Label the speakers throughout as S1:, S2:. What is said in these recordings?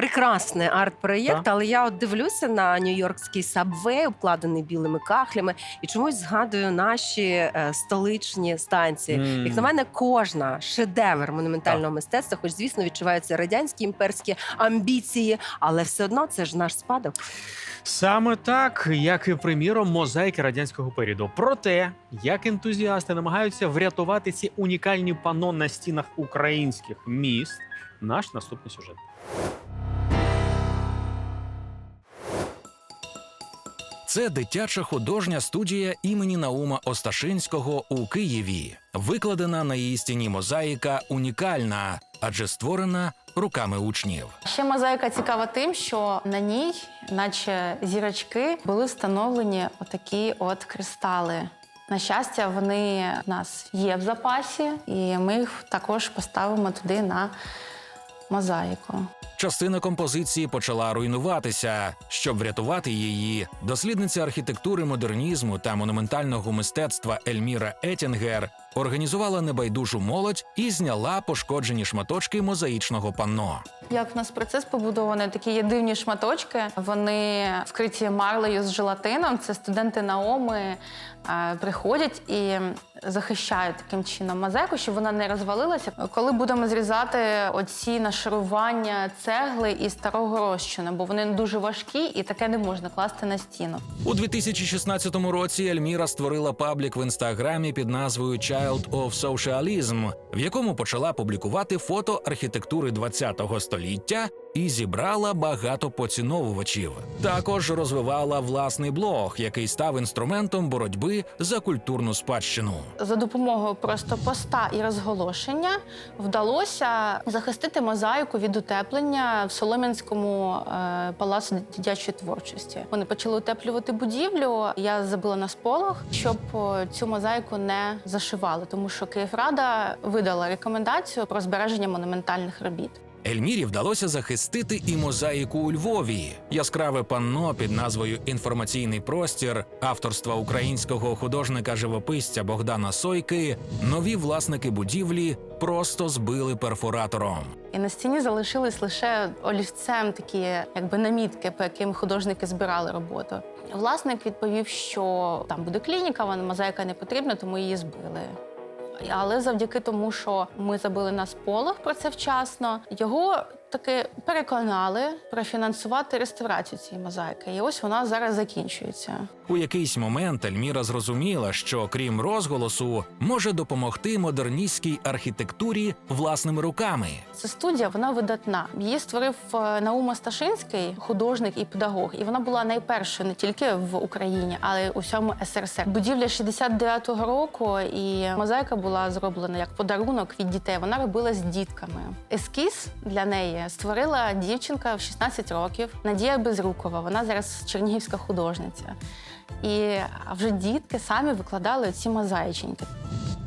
S1: прекрасний арт-проєкт, але я от дивлюся на нью-йоркський сабвей, обкладений білими кахлями, і чомусь згадую наші е, столичні станції.
S2: М.
S1: Як на мене, кожна шедевр монументального мистецтва, хоч звісно відчуваються радянські імперські амбіції, але все одно це ж наш спадок.
S2: Саме так, як і приміром мозаїки радянського періоду. Про те, як ентузіасти намагаються врятувати ці унікальні пано на стінах українських міст. Наш наступний сюжет.
S3: Це дитяча художня студія імені Наума Осташинського у Києві. Викладена на її стіні мозаїка унікальна, адже створена руками учнів.
S4: Ще мозаїка цікава тим, що на ній, наче зірочки, були встановлені отакі от кристали. На щастя, вони в нас є в запасі, і ми їх також поставимо туди на мозаїку.
S3: Частина композиції почала руйнуватися. Щоб врятувати її, дослідниця архітектури модернізму та монументального мистецтва Ельміра Етінгер організувала небайдужу молодь і зняла пошкоджені шматочки мозаїчного панно.
S4: Як в нас процес побудований, такі є дивні шматочки. Вони вкриті марлею з желатином. Це студенти Наоми е, приходять і захищають таким чином мозаїку, щоб вона не розвалилася. Коли будемо зрізати оці нашарування цегли і старого розчину, бо вони дуже важкі і таке не можна класти на стіну.
S3: У 2016 році Ельміра створила паблік в інстаграмі під назвою Child of Socialism, в якому почала публікувати фото архітектури 20-го століття і зібрала багато поціновувачів. Також розвивала власний блог, який став інструментом боротьби за культурну спадщину.
S4: За допомогою просто поста і розголошення вдалося захистити мозаїку від утеплення в Солом'янському е, палацу дитячої творчості. Вони почали утеплювати будівлю. Я забила на сполох, щоб е, цю мозаїку не зашивали, тому що Київрада видала рекомендацію про збереження монументальних робіт.
S3: Ельмірі вдалося захистити і мозаїку у Львові. Яскраве панно під назвою Інформаційний простір авторства українського художника-живописця Богдана Сойки. Нові власники будівлі просто збили перфоратором.
S4: І на стіні залишились лише олівцем такі, якби намітки, по яким художники збирали роботу. Власник відповів, що там буде клініка, вона мозаїка не потрібна, тому її збили. Але завдяки тому, що ми забили на сполох про це вчасно, його таки переконали профінансувати реставрацію цієї мозаїки. І ось вона зараз закінчується.
S3: У якийсь момент Ельміра зрозуміла, що крім розголосу може допомогти модерністській архітектурі власними руками.
S4: Ця студія вона видатна. Її створив е, Наум Сташинський, художник і педагог. І вона була найпершою не тільки в Україні, але й у всьому СРСР. Будівля 69-го року, і мозаїка була зроблена як подарунок від дітей. Вона робила з дітками. Ескіз для неї створила дівчинка в 16 років Надія Безрукова. Вона зараз чернігівська художниця. І вже дітки самі викладали ці мозаїченьки.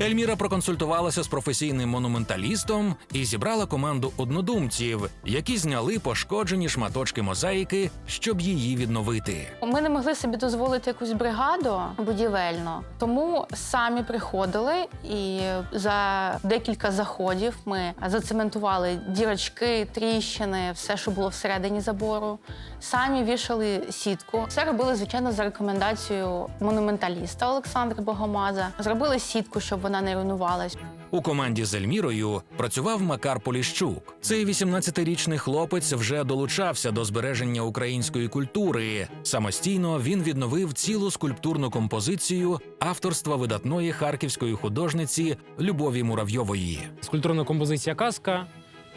S3: Ельміра проконсультувалася з професійним монументалістом і зібрала команду однодумців, які зняли пошкоджені шматочки мозаїки, щоб її відновити.
S4: Ми не могли собі дозволити якусь бригаду будівельну, тому самі приходили і за декілька заходів ми зацементували дірочки, тріщини, все, що було всередині забору. Самі вішали сітку. Все робили, звичайно, за рекомендацією монументаліста Олександра Богомаза. Зробили сітку, щоб вона не руйнувалась.
S3: У команді з Ельмірою працював Макар Поліщук. Цей 18-річний хлопець вже долучався до збереження української культури. Самостійно він відновив цілу скульптурну композицію авторства видатної харківської художниці Любові Муравйової.
S5: скульптурна композиція Казка.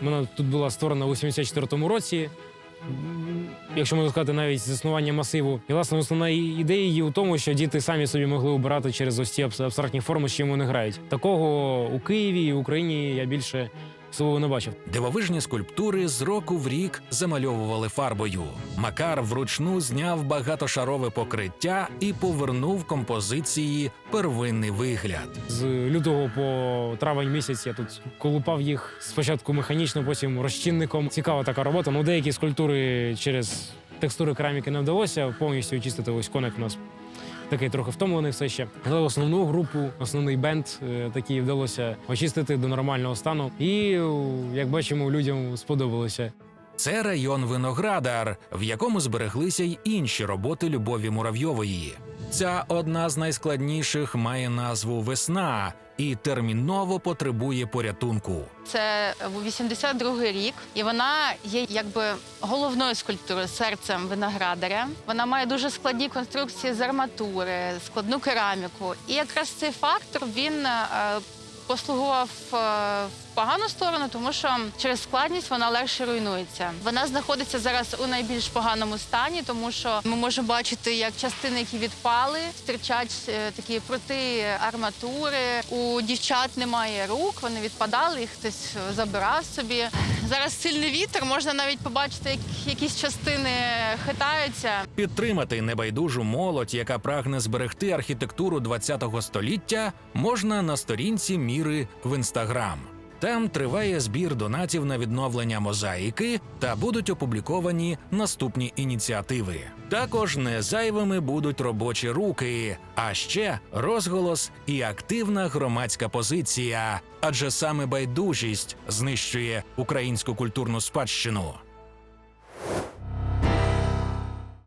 S5: Вона тут була створена у 84-му році. Якщо можна сказати, навіть заснування масиву. І власне основна ідея її у тому, що діти самі собі могли обирати через ось ці абстрактні форми, з чим вони грають. Такого у Києві і Україні я більше свого не бачив.
S3: Дивовижні скульптури з року в рік замальовували фарбою. Макар вручну зняв багатошарове покриття і повернув композиції первинний вигляд.
S5: З лютого по травень місяць я тут колупав їх спочатку механічно, потім розчинником. Цікава така робота. Ну, деякі скульптури через текстури кераміки не вдалося повністю очистити. Ось коник у нас такий трохи втомлений все ще. Але основну групу, основний бенд е, такий вдалося очистити до нормального стану. І як бачимо, людям сподобалося.
S3: Це район Виноградар, в якому збереглися й інші роботи Любові Муравйової. Ця одна з найскладніших має назву Весна і терміново потребує порятунку.
S4: Це 82-й рік, і вона є якби головною скульптурою серцем виноградаря. Вона має дуже складні конструкції з арматури, складну кераміку. І якраз цей фактор він е, послугував е, погану сторону, тому що через складність вона легше руйнується. Вона знаходиться зараз у найбільш поганому стані, тому що ми можемо бачити, як частини, які відпали, стирчать е, такі прути арматури. У дівчат немає рук, вони відпадали, їх хтось забирав собі. Зараз сильний вітер, можна навіть побачити, як якісь частини хитаються.
S3: Підтримати небайдужу молодь, яка прагне зберегти архітектуру ХХ століття, можна на сторінці міри в інстаграм. Там триває збір донатів на відновлення мозаїки та будуть опубліковані наступні ініціативи. Також не зайвими будуть робочі руки, а ще розголос і активна громадська позиція. Адже саме байдужість знищує українську культурну спадщину.